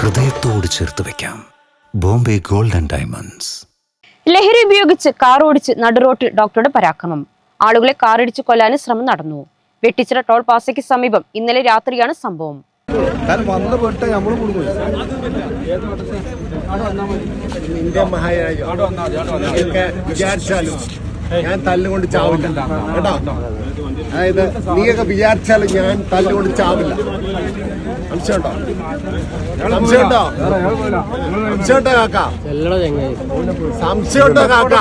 ഹൃദയത്തോട് ചേർത്ത് വെക്കാം. Bombay gold and diamonds. ലഹരി ഉപയോഗിച്ച് കാർ ഓടിച്ച് നടുറോട്ടിൽ ഡോക്ടറുടെ പരാക്രമം. ആളുകളെ കാറിടിച്ച് കൊല്ലാനും ശ്രമം നടന്നു. വെട്ടിച്ചിറ ടോൾ പാസയ്ക്ക് സമീപം ഇന്നലെ രാത്രിയാണ് സംഭവം. ഞാൻ തല്ലുകൊണ്ട് ചാവില്ല. കേട്ടോ? അതായത് നീയൊക്കെ വിചാരിച്ചാലും ഞാൻ തല്ലുകൊണ്ട് ചാവില്ല. സംശയമുണ്ടോ സംശയമുണ്ടോ സംശയമുണ്ടോ കാക്ക സംശയമുണ്ടോ കാക്ക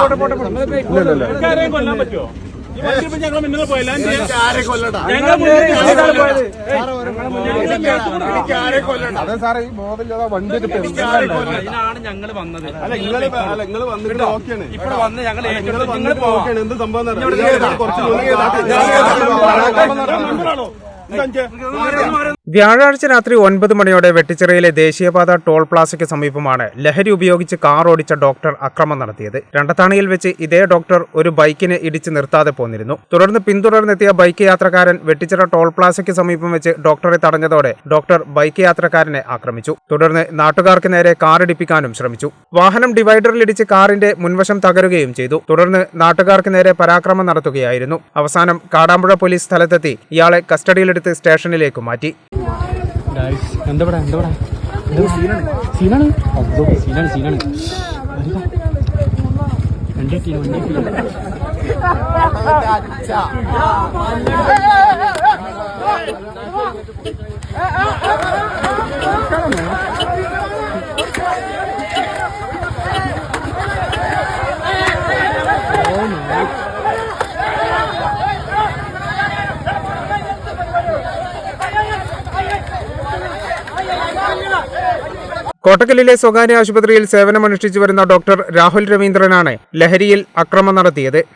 അതെ സാറേ ഈ ബോധമില്ലാതെ വണ്ടി അതിനാണ് ഞങ്ങൾ വന്നത് അല്ല നിങ്ങൾ അല്ല നിങ്ങൾ വന്നിട്ട് ഓക്കെയാണ് ഇവിടെ വന്ന് ഞങ്ങൾ നിങ്ങൾ നിങ്ങൾ വന്നിട്ട് പോവാം ഓക്കെയാണ് എന്ത് സംഭവം? കുറച്ച്? വ്യാഴാഴ്ച രാത്രി ഒൻപത് മണിയോടെ വെട്ടിച്ചിറയിലെ ദേശീയപാത ടോൾ പ്ലാസയ്ക്ക് സമീപമാണ് ലഹരി ഉപയോഗിച്ച് കാർ ഓടിച്ച ഡോക്ടർ അക്രമം നടത്തിയത്. രണ്ടത്താണിയിൽ വെച്ച് ഇതേ ഡോക്ടർ ഒരു ബൈക്കിനെ ഇടിച്ച് നിർത്താതെ പോന്നിരുന്നു. തുടർന്ന് പിന്തുടർന്നെത്തിയ ബൈക്ക് യാത്രക്കാരൻ വെട്ടിച്ചിറ ടോൾ പ്ലാസയ്ക്ക് സമീപം വെച്ച് ഡോക്ടറെ തടഞ്ഞതോടെ ഡോക്ടർ ബൈക്ക് യാത്രക്കാരനെ ആക്രമിച്ചു. തുടർന്ന് നാട്ടുകാർക്ക് നേരെ കാർ കാറിടിപ്പിക്കാനും ശ്രമിച്ചു. വാഹനം ഡിവൈഡറിലിടിച്ച് കാറിന്റെ മുൻവശം തകരുകയും ചെയ്തു. തുടർന്ന് നാട്ടുകാർക്ക് നേരെ പരാക്രമം നടത്തുകയായിരുന്നു. അവസാനം കാടാമ്പുഴ പോലീസ് സ്ഥലത്തെത്തി. ഇയാളെ കസ്റ്റഡിയിലെടുത്ത് സ്റ്റേഷനിലേക്ക് മാറ്റി. എന്താ ഇവിടെ എന്താ ഇവിടെ സീനാണ്? അബ്ദോ സീനാണ് സീനാണ്. വണ്ടി എത്തിയില്ല, വണ്ടി എത്തിയില്ല. കോട്ടക്കലിലെ സ്വകാര്യ ആശുപത്രിയിൽ സേവനമനുഷ്ഠിച്ചു വരുന്ന ഡോക്ടർ രാഹുൽ രവീന്ദ്രനാണ് ലഹരിയിൽ അക്രമം നടത്തിയത്.